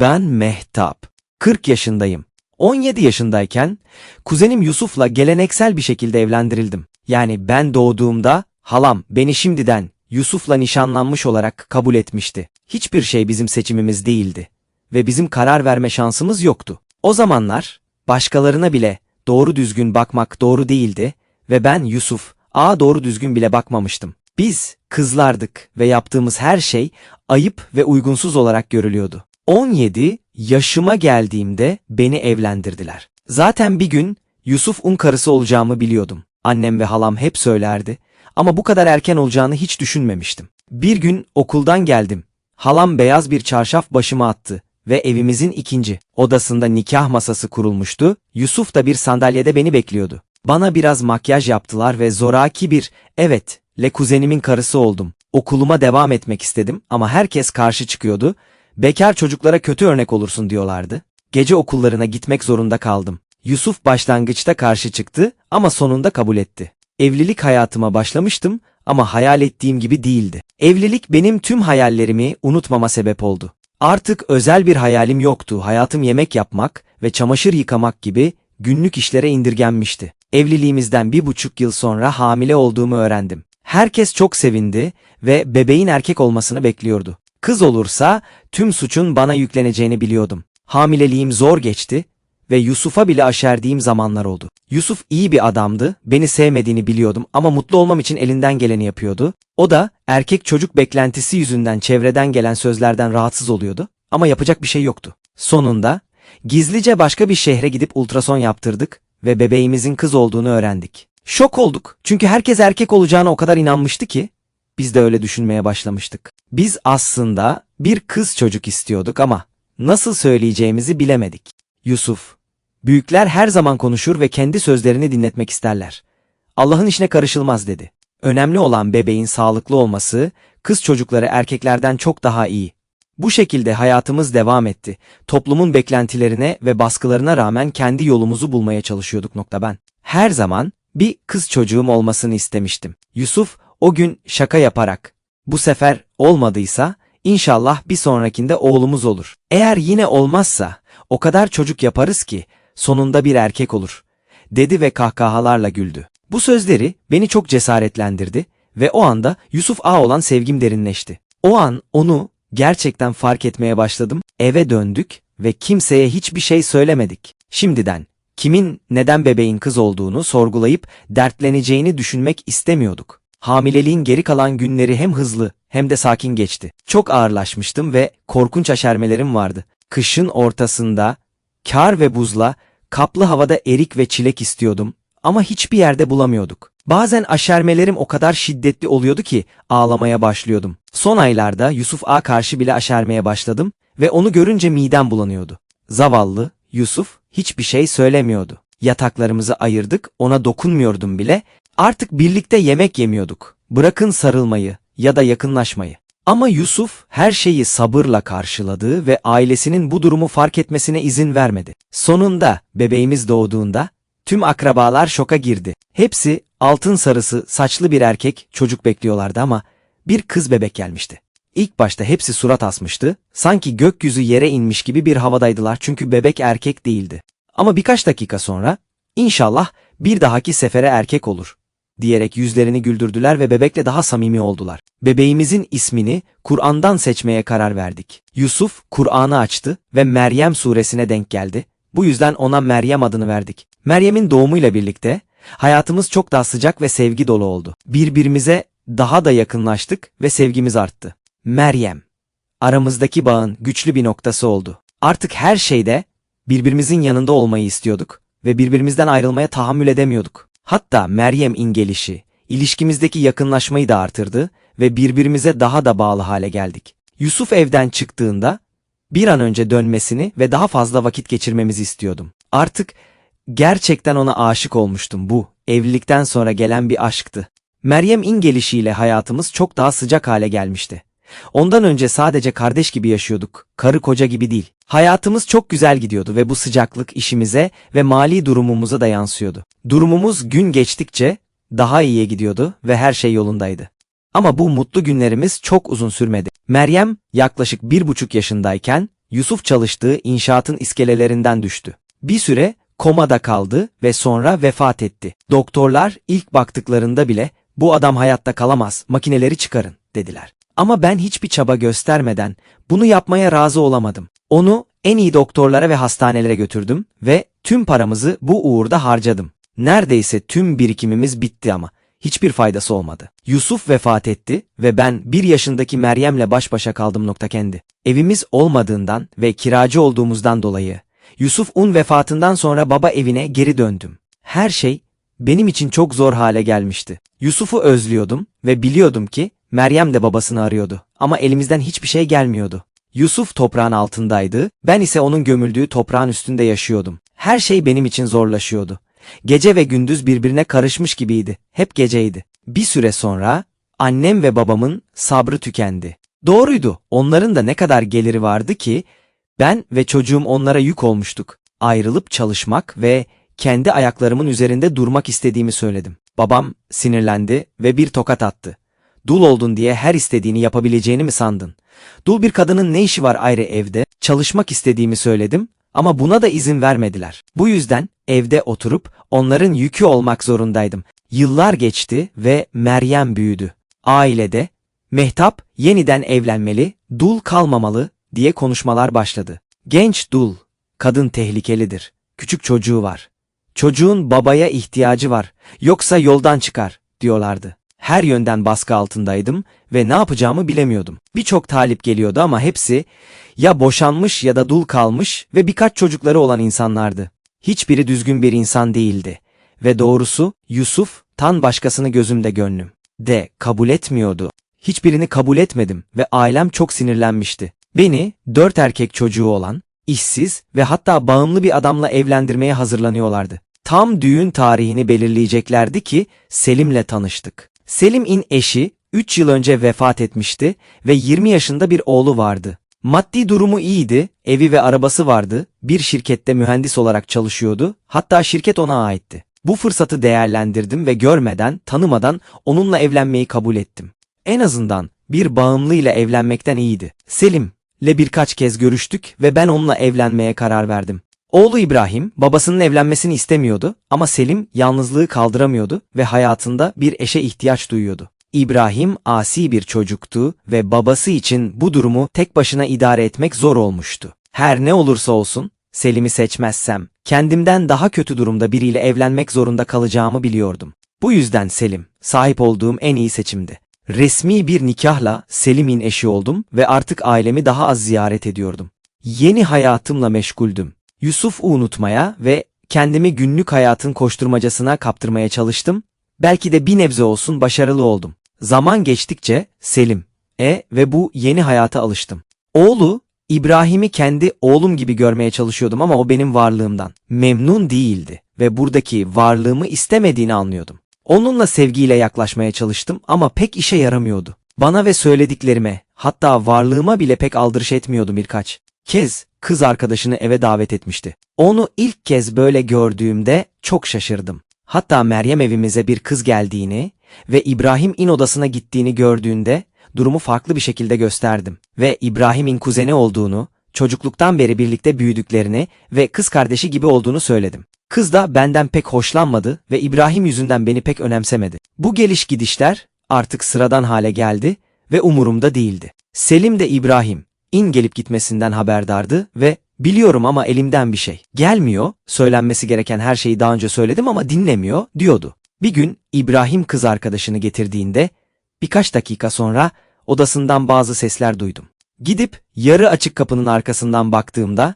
Ben Mehtap. 40 yaşındayım. 17 yaşındayken kuzenim Yusuf'la geleneksel bir şekilde evlendirildim. Yani ben doğduğumda halam beni şimdiden Yusuf'la nişanlanmış olarak kabul etmişti. Hiçbir şey bizim seçimimiz değildi ve bizim karar verme şansımız yoktu. O zamanlar başkalarına bile doğru düzgün bakmak doğru değildi ve ben Yusuf a doğru düzgün bile bakmamıştım. Biz kızlardık ve yaptığımız her şey ayıp ve uygunsuz olarak görülüyordu. 17 yaşıma geldiğimde beni evlendirdiler. Zaten bir gün Yusuf'un karısı olacağımı biliyordum. Annem ve halam hep söylerdi ama bu kadar erken olacağını hiç düşünmemiştim. Bir gün okuldan geldim. Halam beyaz bir çarşaf başıma attı ve evimizin ikinci odasında nikah masası kurulmuştu. Yusuf da bir sandalyede beni bekliyordu. Bana biraz makyaj yaptılar ve zoraki bir evet le kuzenimin karısı oldum. Okuluma devam etmek istedim ama herkes karşı çıkıyordu. Bekar çocuklara kötü örnek olursun diyorlardı. Gece okullarına gitmek zorunda kaldım. Yusuf başlangıçta karşı çıktı ama sonunda kabul etti. Evlilik hayatıma başlamıştım ama hayal ettiğim gibi değildi. Evlilik benim tüm hayallerimi unutmama sebep oldu. Artık özel bir hayalim yoktu. Hayatım yemek yapmak ve çamaşır yıkamak gibi günlük işlere indirgenmişti. Evliliğimizden bir buçuk yıl sonra hamile olduğumu öğrendim. Herkes çok sevindi ve bebeğin erkek olmasını bekliyordu. Kız olursa tüm suçun bana yükleneceğini biliyordum. Hamileliğim zor geçti ve Yusuf'a bile aşerdiğim zamanlar oldu. Yusuf iyi bir adamdı, beni sevmediğini biliyordum ama mutlu olmam için elinden geleni yapıyordu. O da erkek çocuk beklentisi yüzünden çevreden gelen sözlerden rahatsız oluyordu ama yapacak bir şey yoktu. Sonunda gizlice başka bir şehre gidip ultrason yaptırdık ve bebeğimizin kız olduğunu öğrendik. Şok olduk çünkü herkes erkek olacağına o kadar inanmıştı ki biz de öyle düşünmeye başlamıştık. Biz aslında bir kız çocuk istiyorduk ama nasıl söyleyeceğimizi bilemedik. Yusuf, büyükler her zaman konuşur ve kendi sözlerini dinletmek isterler. Allah'ın işine karışılmaz dedi. Önemli olan bebeğin sağlıklı olması, kız çocukları erkeklerden çok daha iyi. Bu şekilde hayatımız devam etti. Toplumun beklentilerine ve baskılarına rağmen kendi yolumuzu bulmaya çalışıyorduk nokta ben. Her zaman bir kız çocuğum olmasını istemiştim. Yusuf o gün şaka yaparak, bu sefer olmadıysa inşallah bir sonrakinde oğlumuz olur. Eğer yine olmazsa o kadar çocuk yaparız ki sonunda bir erkek olur, dedi ve kahkahalarla güldü. Bu sözleri beni çok cesaretlendirdi ve o anda Yusuf A olan sevgim derinleşti. O an onu gerçekten fark etmeye başladım. Eve döndük ve kimseye hiçbir şey söylemedik. Şimdiden kimin neden bebeğin kız olduğunu sorgulayıp dertleneceğini düşünmek istemiyorduk. Hamileliğin geri kalan günleri hem hızlı hem de sakin geçti. Çok ağırlaşmıştım ve korkunç aşermelerim vardı. Kışın ortasında kar ve buzla kaplı havada erik ve çilek istiyordum ama hiçbir yerde bulamıyorduk. Bazen aşermelerim o kadar şiddetli oluyordu ki ağlamaya başlıyordum. Son aylarda Yusuf A karşı bile aşermeye başladım ve onu görünce midem bulanıyordu. Zavallı Yusuf hiçbir şey söylemiyordu. Yataklarımızı ayırdık, ona dokunmuyordum bile. Artık birlikte yemek yemiyorduk. Bırakın sarılmayı ya da yakınlaşmayı. Ama Yusuf her şeyi sabırla karşıladı ve ailesinin bu durumu fark etmesine izin vermedi. Sonunda bebeğimiz doğduğunda tüm akrabalar şoka girdi. Hepsi altın sarısı saçlı bir erkek çocuk bekliyorlardı ama bir kız bebek gelmişti. İlk başta hepsi surat asmıştı, sanki gökyüzü yere inmiş gibi bir havadaydılar çünkü bebek erkek değildi. Ama birkaç dakika sonra, inşallah bir dahaki sefere erkek olur, diyerek yüzlerini güldürdüler ve bebekle daha samimi oldular. Bebeğimizin ismini Kur'an'dan seçmeye karar verdik. Yusuf Kur'an'ı açtı ve Meryem suresine denk geldi. Bu yüzden ona Meryem adını verdik. Meryem'in doğumuyla birlikte hayatımız çok daha sıcak ve sevgi dolu oldu. Birbirimize daha da yakınlaştık ve sevgimiz arttı. Meryem, aramızdaki bağın güçlü bir noktası oldu. Artık her şeyde birbirimizin yanında olmayı istiyorduk ve birbirimizden ayrılmaya tahammül edemiyorduk. Hatta Meryem'in gelişi, ilişkimizdeki yakınlaşmayı da artırdı ve birbirimize daha da bağlı hale geldik. Yusuf evden çıktığında bir an önce dönmesini ve daha fazla vakit geçirmemizi istiyordum. Artık gerçekten ona aşık olmuştum bu, evlilikten sonra gelen bir aşktı. Meryem'in gelişiyle hayatımız çok daha sıcak hale gelmişti. Ondan önce sadece kardeş gibi yaşıyorduk, karı koca gibi değil. Hayatımız çok güzel gidiyordu ve bu sıcaklık işimize ve mali durumumuza da yansıyordu. Durumumuz gün geçtikçe daha iyiye gidiyordu ve her şey yolundaydı. Ama bu mutlu günlerimiz çok uzun sürmedi. Meryem yaklaşık bir buçuk yaşındayken Yusuf çalıştığı inşaatın iskelelerinden düştü. Bir süre komada kaldı ve sonra vefat etti. Doktorlar ilk baktıklarında bile bu adam hayatta kalamaz, makineleri çıkarın dediler. Ama ben hiçbir çaba göstermeden bunu yapmaya razı olamadım. Onu en iyi doktorlara ve hastanelere götürdüm ve tüm paramızı bu uğurda harcadım. Neredeyse tüm birikimimiz bitti ama hiçbir faydası olmadı. Yusuf vefat etti ve ben bir yaşındaki Meryem'le baş başa kaldım nokta kendi. Evimiz olmadığından ve kiracı olduğumuzdan dolayı Yusuf'un vefatından sonra baba evine geri döndüm. Her şey benim için çok zor hale gelmişti. Yusuf'u özlüyordum ve biliyordum ki Meryem de babasını arıyordu ama elimizden hiçbir şey gelmiyordu. Yusuf toprağın altındaydı, ben ise onun gömüldüğü toprağın üstünde yaşıyordum. Her şey benim için zorlaşıyordu. Gece ve gündüz birbirine karışmış gibiydi. Hep geceydi. Bir süre sonra annem ve babamın sabrı tükendi. Doğruydu. Onların da ne kadar geliri vardı ki ben ve çocuğum onlara yük olmuştuk. Ayrılıp çalışmak ve kendi ayaklarımın üzerinde durmak istediğimi söyledim. Babam sinirlendi ve bir tokat attı. Dul oldun diye her istediğini yapabileceğini mi sandın? Dul bir kadının ne işi var ayrı evde? Çalışmak istediğimi söyledim ama buna da izin vermediler. Bu yüzden evde oturup onların yükü olmak zorundaydım. Yıllar geçti ve Meryem büyüdü. Ailede Mehtap yeniden evlenmeli, dul kalmamalı diye konuşmalar başladı. Genç dul, kadın tehlikelidir. Küçük çocuğu var. Çocuğun babaya ihtiyacı var. Yoksa yoldan çıkar diyorlardı. Her yönden baskı altındaydım ve ne yapacağımı bilemiyordum. Birçok talip geliyordu ama hepsi ya boşanmış ya da dul kalmış ve birkaç çocukları olan insanlardı. Hiçbiri düzgün bir insan değildi. Ve doğrusu Yusuf tan başkasını gözümde gönlüm. De kabul etmiyordu. Hiçbirini kabul etmedim ve ailem çok sinirlenmişti. Beni dört erkek çocuğu olan, işsiz ve hatta bağımlı bir adamla evlendirmeye hazırlanıyorlardı. Tam düğün tarihini belirleyeceklerdi ki Selim'le tanıştık. Selim'in eşi 3 yıl önce vefat etmişti ve 20 yaşında bir oğlu vardı. Maddi durumu iyiydi, evi ve arabası vardı, bir şirkette mühendis olarak çalışıyordu, hatta şirket ona aitti. Bu fırsatı değerlendirdim ve görmeden, tanımadan onunla evlenmeyi kabul ettim. En azından bir bağımlıyla evlenmekten iyiydi. Selim'le birkaç kez görüştük ve ben onunla evlenmeye karar verdim. Oğlu İbrahim babasının evlenmesini istemiyordu ama Selim yalnızlığı kaldıramıyordu ve hayatında bir eşe ihtiyaç duyuyordu. İbrahim asi bir çocuktu ve babası için bu durumu tek başına idare etmek zor olmuştu. Her ne olursa olsun Selim'i seçmezsem kendimden daha kötü durumda biriyle evlenmek zorunda kalacağımı biliyordum. Bu yüzden Selim sahip olduğum en iyi seçimdi. Resmi bir nikahla Selim'in eşi oldum ve artık ailemi daha az ziyaret ediyordum. Yeni hayatımla meşguldüm. Yusuf'u unutmaya ve kendimi günlük hayatın koşturmacasına kaptırmaya çalıştım. Belki de bir nebze olsun başarılı oldum. Zaman geçtikçe Selim, E ve bu yeni hayata alıştım. Oğlu, İbrahim'i kendi oğlum gibi görmeye çalışıyordum ama o benim varlığımdan memnun değildi ve buradaki varlığımı istemediğini anlıyordum. Onunla sevgiyle yaklaşmaya çalıştım ama pek işe yaramıyordu. Bana ve söylediklerime, hatta varlığıma bile pek aldırış etmiyordu birkaç kez kız arkadaşını eve davet etmişti. Onu ilk kez böyle gördüğümde çok şaşırdım. Hatta Meryem evimize bir kız geldiğini ve İbrahim in odasına gittiğini gördüğünde durumu farklı bir şekilde gösterdim. Ve İbrahim'in kuzeni olduğunu, çocukluktan beri birlikte büyüdüklerini ve kız kardeşi gibi olduğunu söyledim. Kız da benden pek hoşlanmadı ve İbrahim yüzünden beni pek önemsemedi. Bu geliş gidişler artık sıradan hale geldi ve umurumda değildi. Selim de İbrahim, in gelip gitmesinden haberdardı ve biliyorum ama elimden bir şey. Gelmiyor, söylenmesi gereken her şeyi daha önce söyledim ama dinlemiyor diyordu. Bir gün İbrahim kız arkadaşını getirdiğinde birkaç dakika sonra odasından bazı sesler duydum. Gidip yarı açık kapının arkasından baktığımda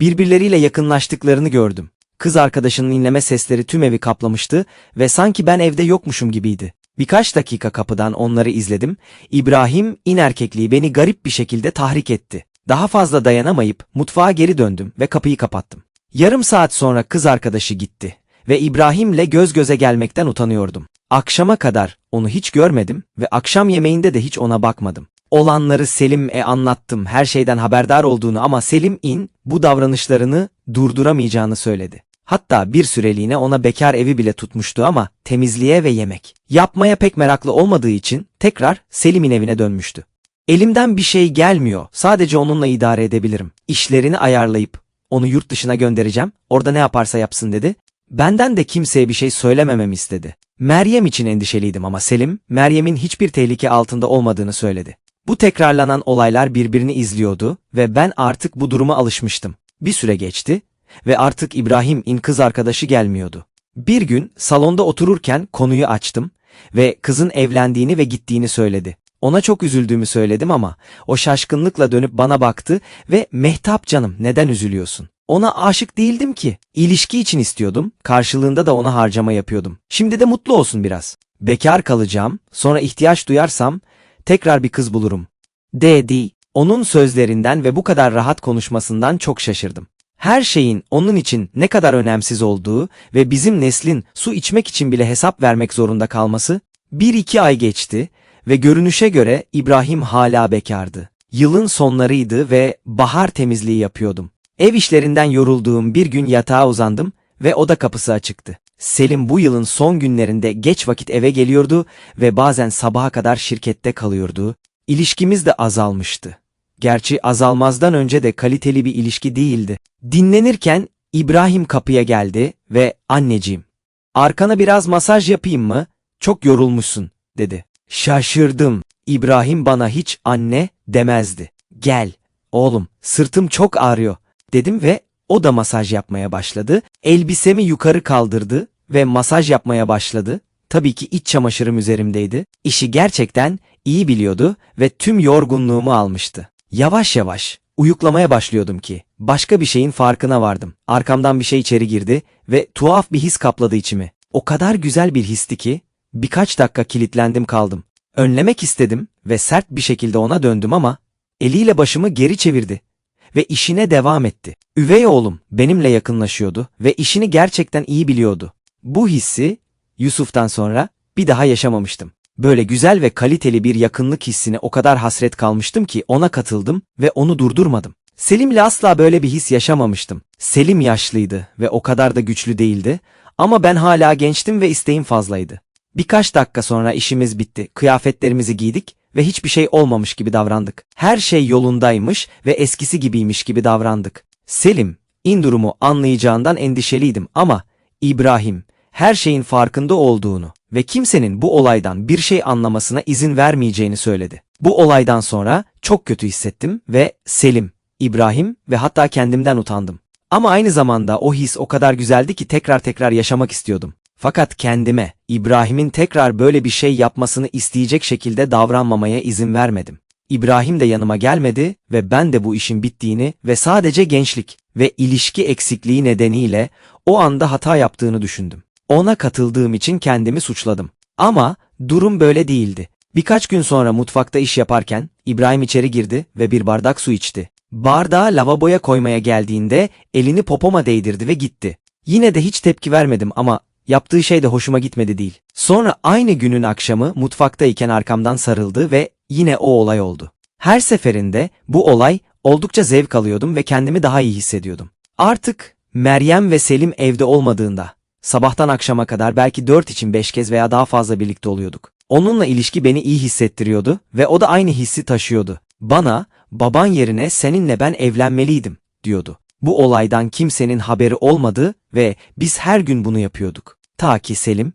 birbirleriyle yakınlaştıklarını gördüm. Kız arkadaşının inleme sesleri tüm evi kaplamıştı ve sanki ben evde yokmuşum gibiydi. Birkaç dakika kapıdan onları izledim. İbrahim in erkekliği beni garip bir şekilde tahrik etti. Daha fazla dayanamayıp mutfağa geri döndüm ve kapıyı kapattım. Yarım saat sonra kız arkadaşı gitti ve İbrahim'le göz göze gelmekten utanıyordum. Akşama kadar onu hiç görmedim ve akşam yemeğinde de hiç ona bakmadım. Olanları Selim'e anlattım her şeyden haberdar olduğunu ama Selim in bu davranışlarını durduramayacağını söyledi. Hatta bir süreliğine ona bekar evi bile tutmuştu ama temizliğe ve yemek yapmaya pek meraklı olmadığı için tekrar Selim'in evine dönmüştü. Elimden bir şey gelmiyor. Sadece onunla idare edebilirim. İşlerini ayarlayıp onu yurt dışına göndereceğim. Orada ne yaparsa yapsın dedi. Benden de kimseye bir şey söylemememi istedi. Meryem için endişeliydim ama Selim, Meryem'in hiçbir tehlike altında olmadığını söyledi. Bu tekrarlanan olaylar birbirini izliyordu ve ben artık bu duruma alışmıştım. Bir süre geçti ve artık İbrahim'in kız arkadaşı gelmiyordu. Bir gün salonda otururken konuyu açtım ve kızın evlendiğini ve gittiğini söyledi. Ona çok üzüldüğümü söyledim ama o şaşkınlıkla dönüp bana baktı ve Mehtap canım neden üzülüyorsun? Ona aşık değildim ki. İlişki için istiyordum, karşılığında da ona harcama yapıyordum. Şimdi de mutlu olsun biraz. Bekar kalacağım, sonra ihtiyaç duyarsam tekrar bir kız bulurum. Dedi. Onun sözlerinden ve bu kadar rahat konuşmasından çok şaşırdım. Her şeyin onun için ne kadar önemsiz olduğu ve bizim neslin su içmek için bile hesap vermek zorunda kalması, bir iki ay geçti ve görünüşe göre İbrahim hala bekardı. Yılın sonlarıydı ve bahar temizliği yapıyordum. Ev işlerinden yorulduğum bir gün yatağa uzandım ve oda kapısı açıktı. Selim bu yılın son günlerinde geç vakit eve geliyordu ve bazen sabaha kadar şirkette kalıyordu. İlişkimiz de azalmıştı. Gerçi azalmazdan önce de kaliteli bir ilişki değildi. Dinlenirken İbrahim kapıya geldi ve anneciğim, arkana biraz masaj yapayım mı? Çok yorulmuşsun, dedi. Şaşırdım. İbrahim bana hiç anne demezdi. Gel, oğlum, sırtım çok ağrıyor, dedim ve o da masaj yapmaya başladı. Elbisemi yukarı kaldırdı ve masaj yapmaya başladı. Tabii ki iç çamaşırım üzerimdeydi. İşi gerçekten iyi biliyordu ve tüm yorgunluğumu almıştı. Yavaş yavaş uyuklamaya başlıyordum ki başka bir şeyin farkına vardım. Arkamdan bir şey içeri girdi ve tuhaf bir his kapladı içimi. O kadar güzel bir histi ki birkaç dakika kilitlendim kaldım. Önlemek istedim ve sert bir şekilde ona döndüm ama eliyle başımı geri çevirdi ve işine devam etti. Üvey oğlum benimle yakınlaşıyordu ve işini gerçekten iyi biliyordu. Bu hissi Yusuf'tan sonra bir daha yaşamamıştım. Böyle güzel ve kaliteli bir yakınlık hissine o kadar hasret kalmıştım ki ona katıldım ve onu durdurmadım. Selim'le asla böyle bir his yaşamamıştım. Selim yaşlıydı ve o kadar da güçlü değildi ama ben hala gençtim ve isteğim fazlaydı. Birkaç dakika sonra işimiz bitti. Kıyafetlerimizi giydik ve hiçbir şey olmamış gibi davrandık. Her şey yolundaymış ve eskisi gibiymiş gibi davrandık. Selim, in durumu anlayacağından endişeliydim ama İbrahim, her şeyin farkında olduğunu ve kimsenin bu olaydan bir şey anlamasına izin vermeyeceğini söyledi. Bu olaydan sonra çok kötü hissettim ve Selim, İbrahim ve hatta kendimden utandım. Ama aynı zamanda o his o kadar güzeldi ki tekrar tekrar yaşamak istiyordum. Fakat kendime, İbrahim'in tekrar böyle bir şey yapmasını isteyecek şekilde davranmamaya izin vermedim. İbrahim de yanıma gelmedi ve ben de bu işin bittiğini ve sadece gençlik ve ilişki eksikliği nedeniyle o anda hata yaptığını düşündüm. Ona katıldığım için kendimi suçladım. Ama durum böyle değildi. Birkaç gün sonra mutfakta iş yaparken İbrahim içeri girdi ve bir bardak su içti. Bardağı lavaboya koymaya geldiğinde elini popoma değdirdi ve gitti. Yine de hiç tepki vermedim ama yaptığı şey de hoşuma gitmedi değil. Sonra aynı günün akşamı mutfaktayken arkamdan sarıldı ve yine o olay oldu. Her seferinde bu olay oldukça zevk alıyordum ve kendimi daha iyi hissediyordum. Artık Meryem ve Selim evde olmadığında sabahtan akşama kadar belki dört için beş kez veya daha fazla birlikte oluyorduk. Onunla ilişki beni iyi hissettiriyordu ve o da aynı hissi taşıyordu. Bana baban yerine seninle ben evlenmeliydim diyordu. Bu olaydan kimsenin haberi olmadı ve biz her gün bunu yapıyorduk. Ta ki Selim,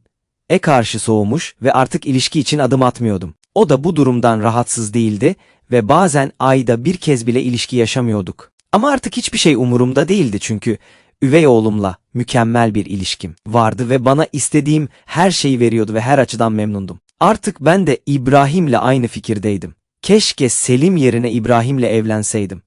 e karşı soğumuş ve artık ilişki için adım atmıyordum. O da bu durumdan rahatsız değildi ve bazen ayda bir kez bile ilişki yaşamıyorduk. Ama artık hiçbir şey umurumda değildi çünkü üvey oğlumla mükemmel bir ilişkim vardı ve bana istediğim her şeyi veriyordu ve her açıdan memnundum. Artık ben de İbrahim'le aynı fikirdeydim. Keşke Selim yerine İbrahim'le evlenseydim.